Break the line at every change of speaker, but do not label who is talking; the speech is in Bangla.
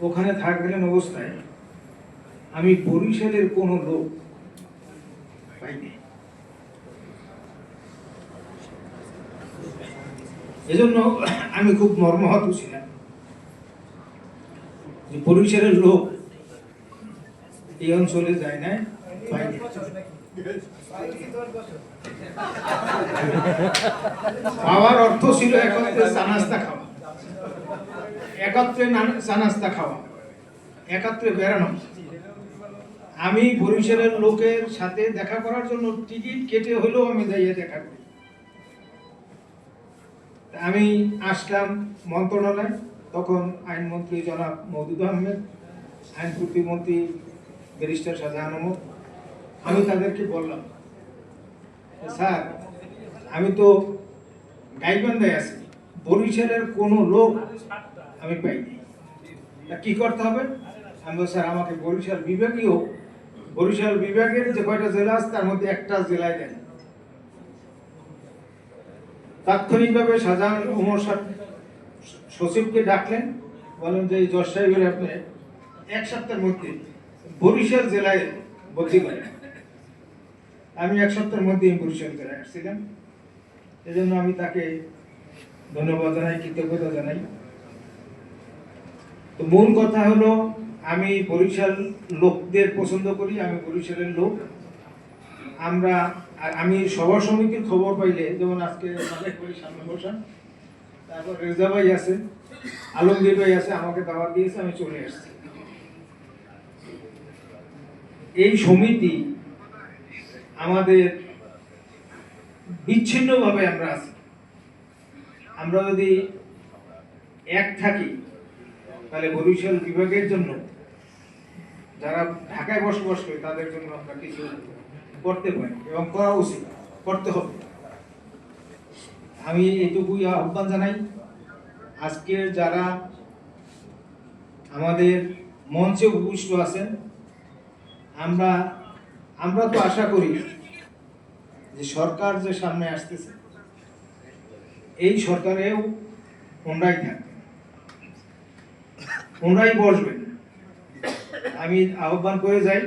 ওখানে থাকলেন অবস্থায় আমি বরিশালের কোন লোক পাইনি। এজন্য আমি খুব মর্মাহত ছিলাম বরিশালের লোক এই অঞ্চলে যায় না পাইনি। খাওয়ার অর্থ ছিল একত্রে চানাস্তা খাওয়া। একত্রে চানাস্তা খাওয়া। একত্রে বেড়ানো। আমি বরিশালের লোকের সাথে দেখা করার জন্য টিকিট কেটে হলেও আমি যাইয়ে দেখা করি। আমি আসলাম মন্ত্রণালয়, তখন আইনমন্ত্রী জনাব মওদুদ আহমেদ আইন প্রতিমন্ত্রী ব্যারিস্টার শাহজাহান আহমদ আমি তাদেরকে বললাম, স্যার, আমি তো গাইবান্ধায় আছি, বরিশালের কোনো লোক আমি পাইনি। কি করতে হবে? আমি স্যার, আমাকে বরিশাল বিভাগীয় বরিশাল বিভাগের যে কয়টা জেলা আছে, তার মধ্যে একটা জেলায় দেন। তাৎক্ষণিকভাবে শাহজাহান উমর সচিবকে ডাকলেন বলেন যে জজ সাহেবের আপনি এক সপ্তাহের মধ্যে বরিশাল জেলায় বদলি করেন। আমি এক সপ্তাহের মধ্যে বরিশাল জেলায় আসছিলাম। এজন্য আমি তাকে ধন্যবাদ জানাই, কৃতজ্ঞতা জানাই। তো মূল কথা হলো, আমি বরিশাল লোকদের পছন্দ করি, আমি বরিশালের লোক। আমরা আমি সভা সমিতির খবর পাইলে, যেমন আজকে সামনে বসা, তারপর রেজা ভাই আছে, আলমগীর ভাই আছে, আমাকে দাওয়াত দিয়েছে, আমি চলে আসছি। এই সমিতি আমাদের বিচ্ছিন্নভাবে আমরা আছি। আমরা যদি এক থাকি, তাহলে বরিশাল বিভাগের জন্য যারা ঢাকায় বসবাস করে, তাদের জন্য আমরা কিছু করতে পারি এবং করা উচিত, করতে হবে। আমি এইটুকুই আহ্বান জানাই, আজকের যারা আমাদের মঞ্চে উপবিষ্ট আছেন, আমরা আমরা তো আশা করি যে সরকার যে সামনে আসতেছে, এই সরকারেও ওনারাই থাকবেন ওনারাই বসবেন আমি আহ্বান করে যাই